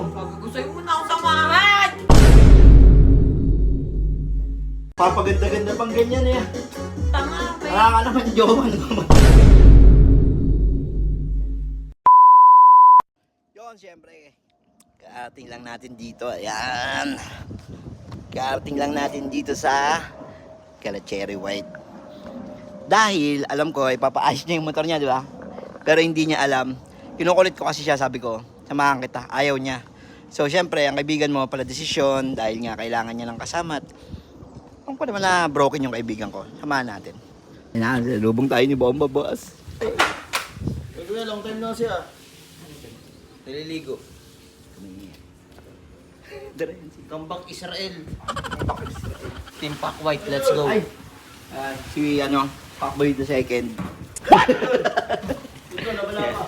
Sabi ko sa'yo muna ako samahan! Papaganda-ganda pang ganyan eh. Tanga, may... Wala ka naman jowa naman. Yun, siyempre. Karating lang natin dito. Ayan. Karating lang natin dito sa Kala Cherry White. Dahil, alam ko, ipapaayos niya yung motor niya, di ba? Pero hindi niya alam. Kinukulit ko kasi siya, sabi ko, samahan kita. Ayaw niya. So, siyempre, ang kaibigan mo pala desisyon dahil nga kailangan niya ng kasama. Kung pa naman na broken yung kaibigan ko, samahan natin. Yan lubong tayo ni Bomba, boss. Kuya, long time na siya. Naliligo. Kambak Israel. Team Pack White, let's go. Ay, ah, si ano, Pacboy the second. Ito, nabala ka.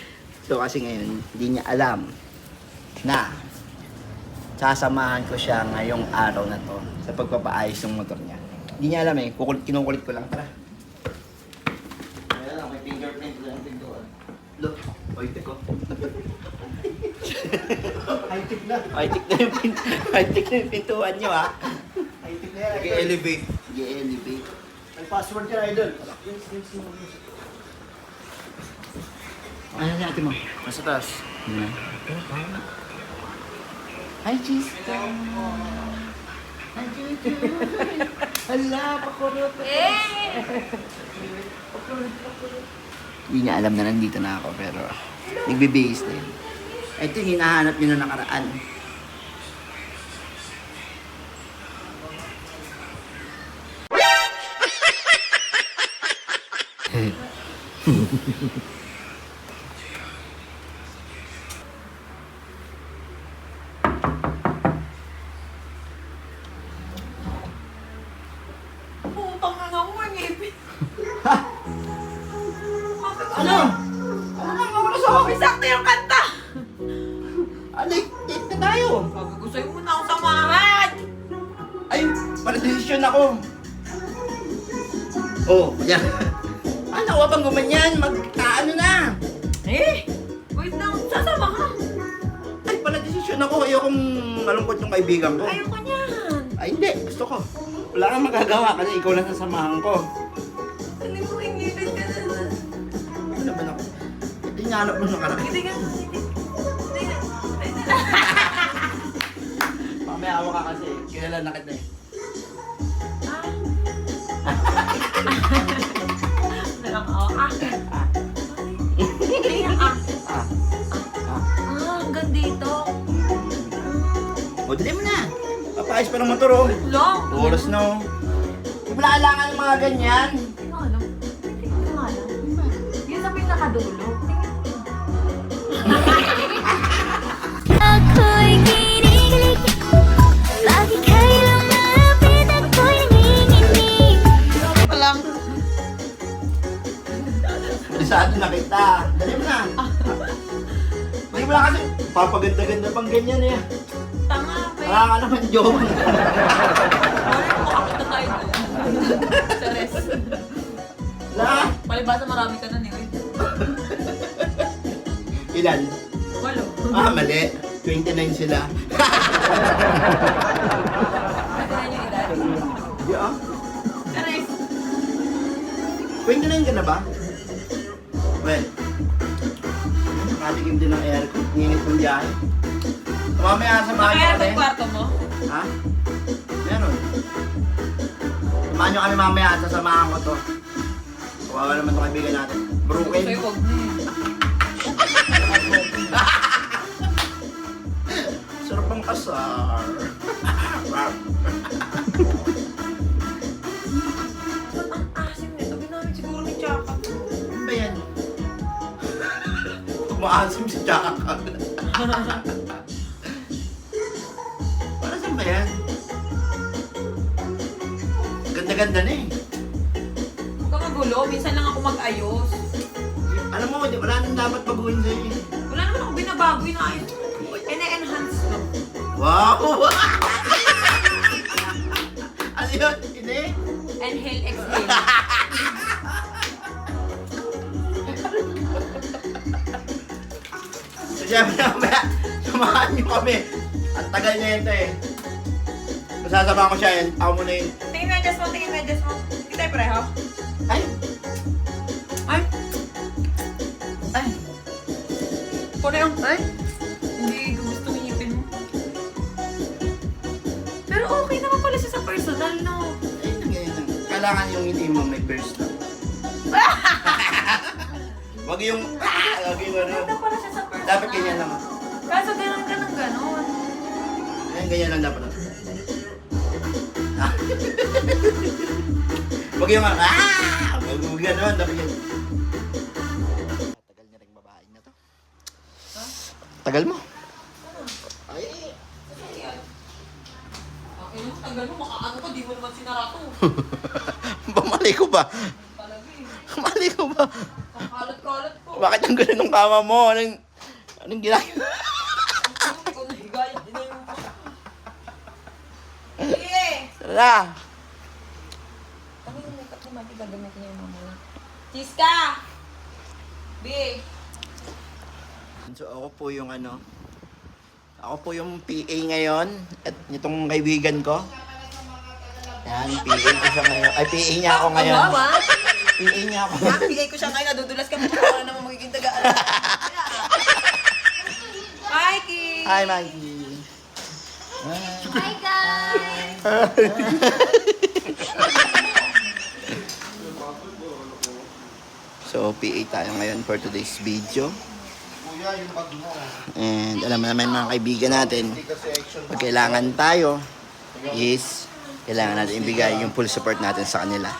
so kasi ngayon, hindi niya alam na sasamahan ko siya ngayong araw na to sa pagpapaayos ng motor niya. Hindi niya alam eh, kinukulit ko lang. Tara. Ayan lang, may fingerprint lang pintuan. Look, oy, teko. High-tech na. High-tech na yung, pin- high-tech na yung pintuan niyo ha. High-tech na yan. Nag-elevate. I-elevate. May password ka, idol. Ano natin mo? Nasa taas. Yan. Hi, cheese. Hi, Chuchu. Hala, pakurot. Eh! Hindi niya alam na nandito na ako, pero nagbibihis na yun. Ito yung hinahanap niyo na nakaraan. para desisyon ako. Oh, yan. Ano, wag bang gumanyan? Mag, ah, ano na? Eh! Wait lang, sasama ka! Ay, pala desisyon ako. Ayokong malungkot yung kaibigan ko. Ayoko niyan! Ay, hindi. Gusto ko. Wala kang magagawa kasi ikaw lang sasamahan ko. Dali mo, ingipin ka na. Ano naman ako? Hindi nga alam mo nakaraan. Hindi ka, hindi. Hindi ka. Mamaya awa ka kasi. Kilala na kita eh. Ah. Hindi ah. Ah. Ah. Ah, hanggang dito. O, dali mo na. Papayos pa ng motor oh. Long. Oras na oh. Di ba kailangan ng mga ganyan? Hindi ko alam. Hindi ko alam. Yun sa pinakadulo. May wala kasi. Papaganda-ganda pang ganyan eh. Tanga, may. Wala ka naman jowa. Ay, makakita tayo doon. Sa res. Wala. Palibasa marami ka na ni Wait. Ilan? Walo. Ah, mali. 29 sila. Na yung edad. Di ah. Sa res. 29 ka na ba? Well, nakatikim din ng aircon. Nginit ng biyahe. Mamaya sa mga Kaya itong kwarto mo? Ha? Meron. Samahan nyo kami mamaya at sasamahan ko to. Kawawa naman itong kaibigan natin. Broken. Sa'yo, huwag na eh. Sarap ang kasar. Umaasim si Chaka. Para saan ba yan? Ganda-ganda na eh. Huwag kang magulo. Minsan lang ako mag-ayos. Alam mo, di- wala nang dapat baguhin sa'yo eh. Wala naman ako binabago. Inaayos. Ine-enhance ko. Wow! ano yun? Hindi? Inhale, exhale. So, syempre, mamaya, samahan niyo kami. Ang tagal niya yun, te. Masasama ko siya yan. Ako muna yun. Tingin medyas mo, tingin medyas mo. Hindi tayo pareho. Ay! Ay, Ay! puro yung, ay, hindi gusto ngipin mo. Pero okay naman pala siya sa personal, no? Ayun lang. Kailangan yung hindi mo may lang. Wag yung, wag yung ano. Ganda pala siya sa personal. Dapat ganyan lang. Kaso ganun, ganun, ganun. Ayan, ganyan lang dapat. Ah. Wag yung, ah, wag yung gano'n. Dapat yun. Tagal niya rin babae na to. Tagal mo. Ay, Okay, yung tagal mo, makaano ko, di mo naman sinarato. Bamali ko ba? Talaga eh. Mali ko ba? Kakalat-kalat ko. Bakit ang ganun ng kama mo? Anong, anong ginagawa? Na! Tara! Ano yung makeup ni Mati gagamit niya yung mamaya? Chiska! B! So ako po yung ano, ako po yung PA ngayon at itong kaibigan ko. Yan, PA ko siya ngayon. Ay, PA niya ako ngayon. PA niya ako. Bigay ko siya ngayon, nadudulas ka mo. Wala naman magiging taga Hi, Maggie. Hi guys! So, PA tayo ngayon for today's video. Kuya, yung bag mo. And alam mo naman mga kaibigan natin, pag kailangan tayo is kailangan natin ibigay yung full support natin sa kanila.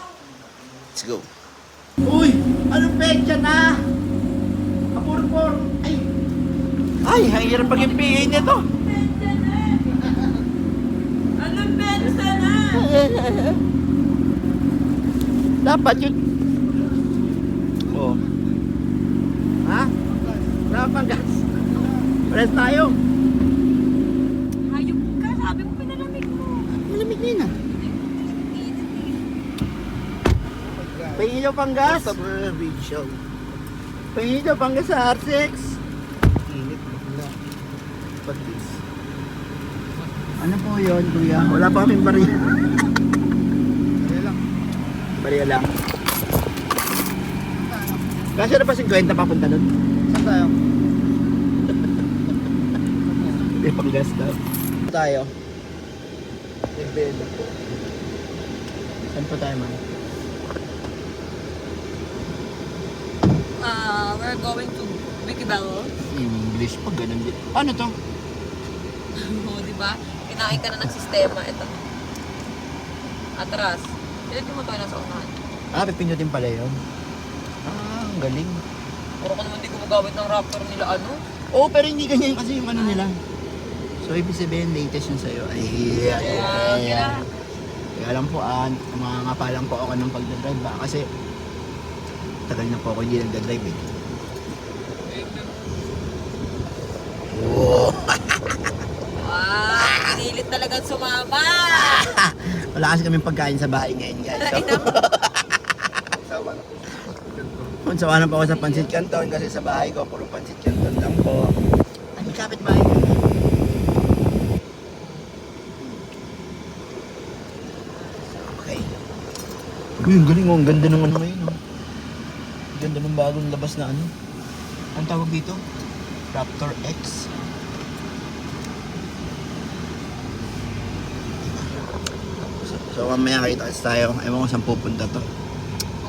Let's go. Uy! Anong pecha na? Kapur-pur! Ay! Ay! Ang hirap pag yung PA nito! Anong bensa na? Dapat yun. Oo. Ha? Pang gas. Pares tayo. Hayop ka, sabi mo pinalamig mo. Malamig na yun ah. Pahingin daw pang gas. Show. Pahingin daw pang gas sa R6. This. Ano po yun, kuya? Wala pa kaming bariya. Ano lang. Bariya lang. Kasi na pa 50 papunta doon. Saan tayo? Hindi pang gas daw. Tayo. Lebel. Saan pa tayo man? Uh, we're going to Wikibel. English pa, ganun din. Ano to? Oo, di ba? Kinain ka na ng sistema. Ito. Atras. Pilitin mo tayo nasa unahan. Ah, pipindutin pala yun. Ah, ang galing. Puro ko naman di gumagamit ng raptor nila ano. Oo, pero hindi ganyan kasi yung ano nila. So, ibig sabihin, latest yun sa'yo. Ay, yeah, Kaya, kaya, Kaya lang po, ah, mga lang po ako ng pagdadrive ba? Kasi, tagal na po ako hindi nagdadrive eh. ah, pinilit talagang sumama. Wala kasi kaming pagkain sa bahay ngayon, guys. So, sawa na po ako sa Pansit Canton kasi sa bahay ko, puro Pansit Canton lang po. Ay, kapit bahay ko. Okay. Uy, ang galing oh. Ang ganda ng ano ngayon oh. Ang ganda ng bagong labas na ano. Ang tawag dito? Raptor X. So, mamaya kita tayo. Ewan ko saan pupunta to.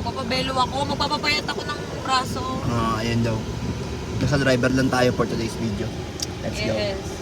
Magpapabelo ako, magpapapayat ako ng braso. Ah, ayun daw. Nasa driver lang tayo for today's video. Let's go. Yes.